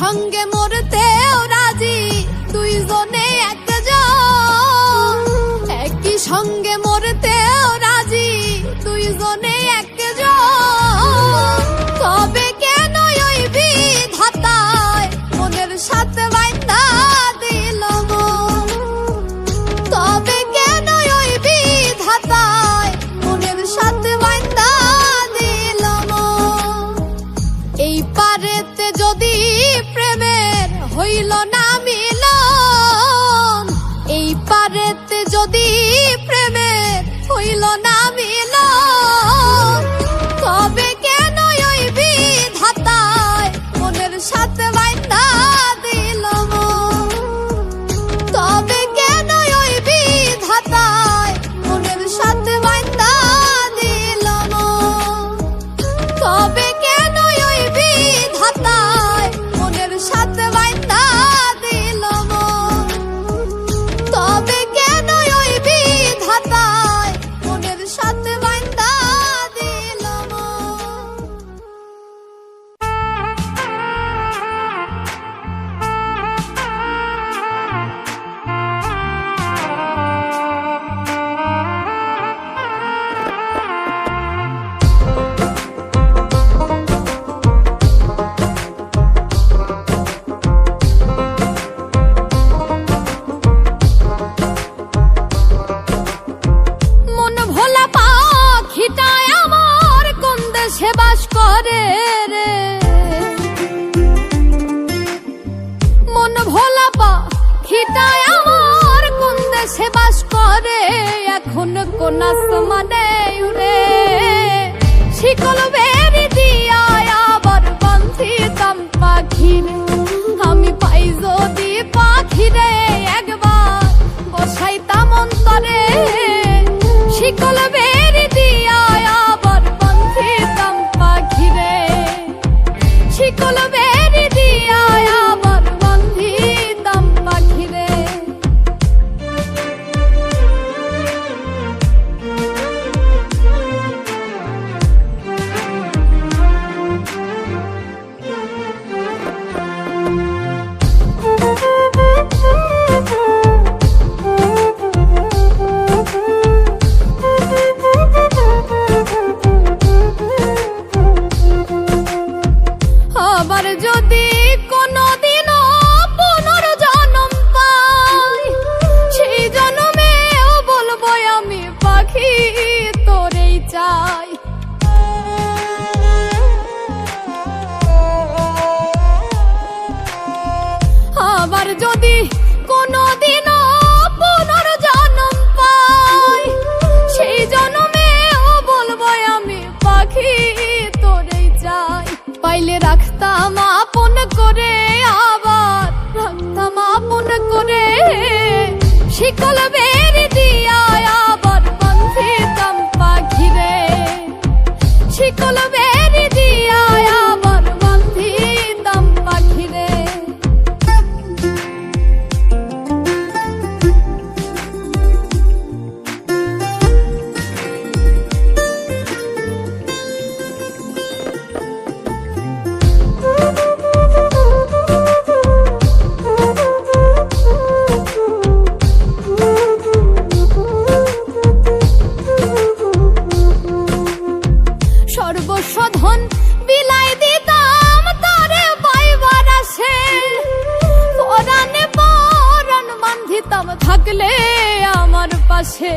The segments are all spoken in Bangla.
সঙ্গে Follow মোহন বিলাই দিতাম তারে পাইবার আসে। পরাণে পরাণ বান্ধিতাম থাকলে আমার পাশে।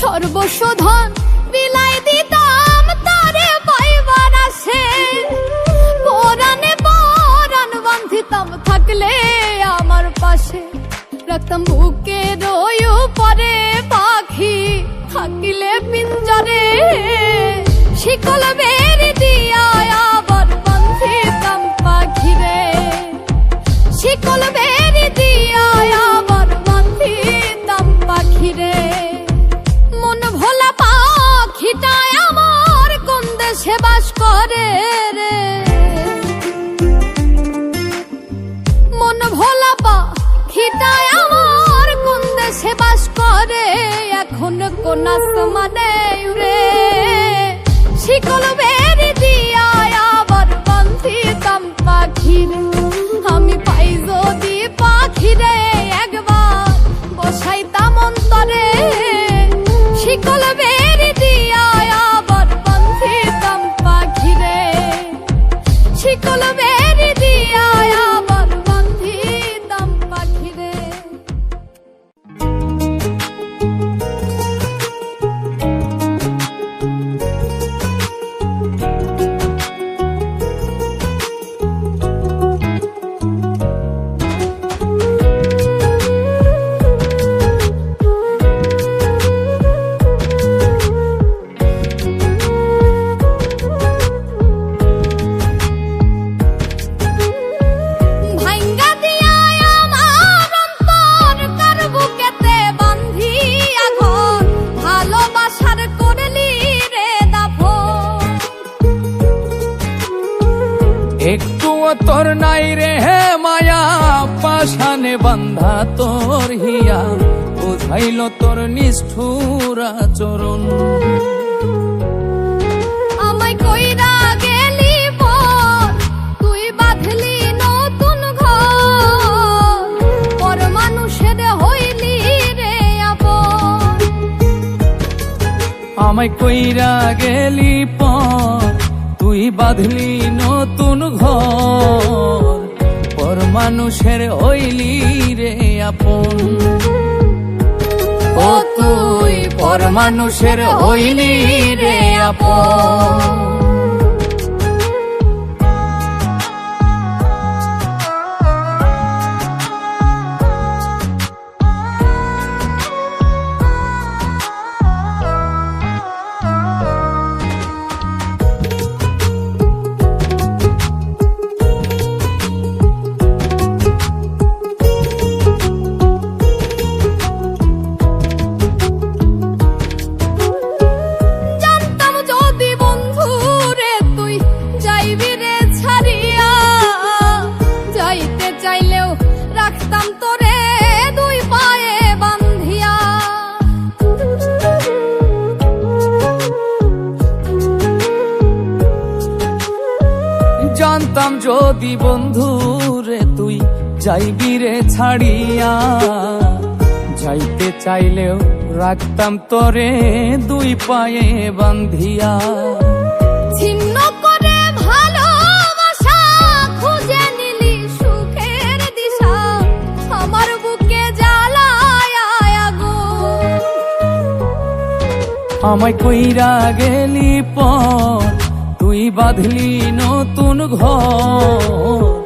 সর্বশোধন বিলাই দিতাম তারে পাইবার আসে। পরাণে পরাণ বান্ধিতাম থাকলে রাখতাম বুকে রয়ু পরে পাখি থাকিলে পিঞ্জরে শিকল বেয়ে তোর নিষ্ঠুর আচরণ। আমায় কইরা গেলি পর তুই বাঁধলি নতুন ঘর। পর মানুষের আমায় গেলি বাঁধলি নতুন ঘর। পর মানুষের হইলি রে আপন। তুই পর মানুষের হইলি রে আপন। যাইবি রে ছাড়িয়া যাইতে চাইলেও রাখতাম তোরে দুই পায়ে বান্ধিয়া। ছিন্ন করে ভালোবাসা খুঁজে নিলি সুখের দিশা আমার বুকে জ্বালায় আগুন। আমায় কইরা গেলি পর তুই বাঁধলি নতুন ঘর।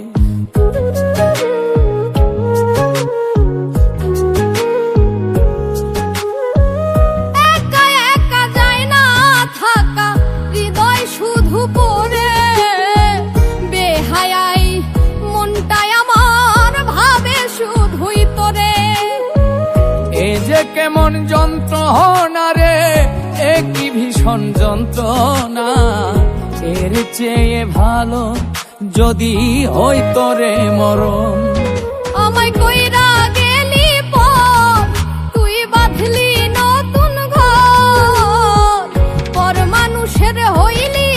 কেমন যন্ত্রণা রে? এ ভীষণ যন্ত্রণা? এর চেয়ে ভালো যদি হই তোরে মরণ। আমায় কইরা গেলি পর তুই বাঁধলি নতুন ঘর। পর মানুষের হইলি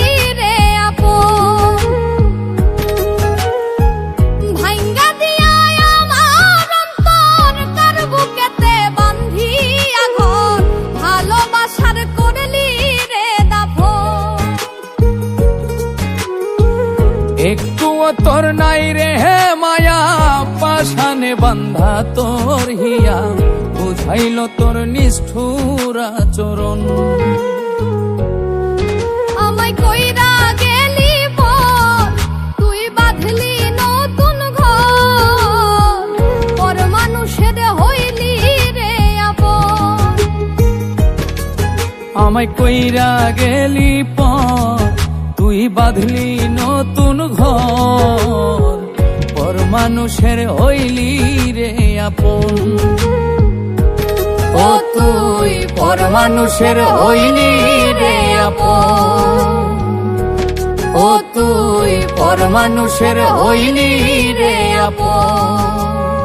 বুঝাইল তোর নিষ্ঠুর আচরণ। আমায় কইরা গেলি পর তুই বাঁধলি নতুন ঘর। পর মানুষের হইলি রে আপন। আমায় কইরা গেলি পর তুই বাঁধলি নতুন ঘর। পর মানুষের হইলি রে আপন। ও তুই পর মানুষের হইলি রে ও তুই পর মানুষের হইলি রে আপন।